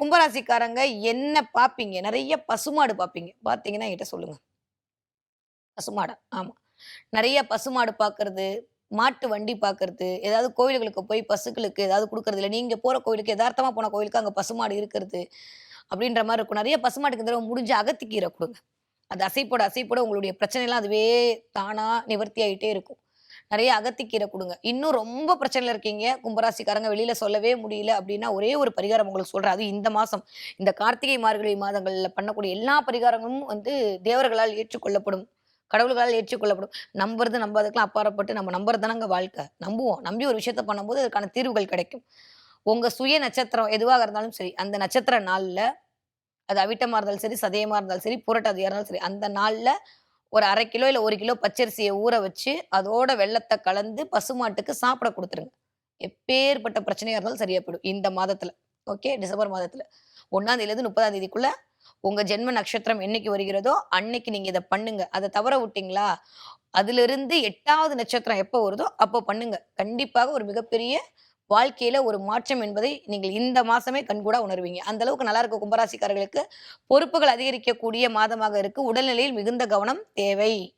கும்பராசிக்காரங்க என்ன பார்ப்பீங்க நிறைய பசுமாடு பார்ப்பீங்க பார்த்தீங்கன்னா என்கிட்ட சொல்லுங்க. பசுமாடா ஆமாம் நிறைய பசுமாடு பார்க்கறது மாட்டு வண்டி பார்க்கறது ஏதாவது கோயில்களுக்கு போய் பசுக்களுக்கு ஏதாவது கொடுக்கறது இல்லை. நீங்கள் போகிற கோயிலுக்கு யதார்த்தமாக போன கோயிலுக்கு அங்கே பசுமாடு இருக்கிறது அப்படின்ற மாதிரி இருக்கும். நிறைய பசுமாட்டுக்கு தடவை முடிஞ்ச அகத்திக்கீரை கொடுங்க. அது அசைப்போட அசைப்போட உங்களுடைய பிரச்சனைலாம் அதுவே தானாக நிவர்த்தி ஆகிட்டே இருக்கும். நிறைய அகத்திக்கீரை கொடுங்க. இன்னும் ரொம்ப பிரச்சனையில் இருக்கீங்க. கும்பராசிக்காரங்க வெளியில சொல்லவே முடியல அப்படின்னா ஒரே ஒரு பரிகாரம் உங்களுக்கு சொல்றேன். அது இந்த மாசம். இந்த கார்த்திகை மார்கழி மாதங்களில் பண்ணக்கூடிய எல்லா பரிகாரங்களும் வந்து தேவர்களால் ஏற்றுக்கொள்ளப்படும். கடவுள்களால் ஏற்றுக்கொள்ளப்படும். நம்புறது நம்பாததுக்கெல்லாம் அப்பாறப்பட்டு நம்ம நம்புறது தானங்க வாழ்க்கை. நம்புவோம். நம்பி ஒரு விஷயத்த பண்ணும்போது அதுக்கான தீர்வுகள் கிடைக்கும். உங்க சுய நட்சத்திரம் எதுவாக இருந்தாலும் சரி அந்த நட்சத்திர நாளில் அது அவிட்டமாக இருந்தாலும் சரி சதயமாக இருந்தாலும் சரி புரட்டாதியாக இருந்தாலும் சரி அந்த நாளில் ஒரு அரை கிலோ இல்லை ஒரு கிலோ பச்சரிசியை ஊற வச்சு அதோட வெள்ளத்தை கலந்து பசுமாட்டுக்கு சாப்பிட கொடுத்துருங்க. எப்பேற்பட்ட பிரச்சனையாக இருந்தாலும் சரியா போயிடும். இந்த மாதத்துல. ஓகே டிசம்பர் மாதத்துல. ஒன்னாம் தேதியிலேருந்து முப்பதாம் தேதிக்குள்ள உங்க ஜென்ம நட்சத்திரம் என்னைக்கு வருகிறதோ அன்னைக்கு நீங்க இதை பண்ணுங்க. அதை தவற விட்டீங்களா? அதிலிருந்து எட்டாவது நட்சத்திரம் எப்போ வருதோ அப்போ பண்ணுங்க. கண்டிப்பாக ஒரு மிகப்பெரிய வாழ்க்கையில ஒரு மாற்றம் என்பதை நீங்கள் இந்த மாசமே கண்கூடா உணர்வீங்க. அந்த அளவுக்கு நல்லா இருக்க கும்பராசிக்காரர்களுக்கு. பொறுப்புகள் அதிகரிக்கக்கூடிய மாதமாக இருக்கு. உடல்நிலையில் மிகுந்த கவனம் தேவை.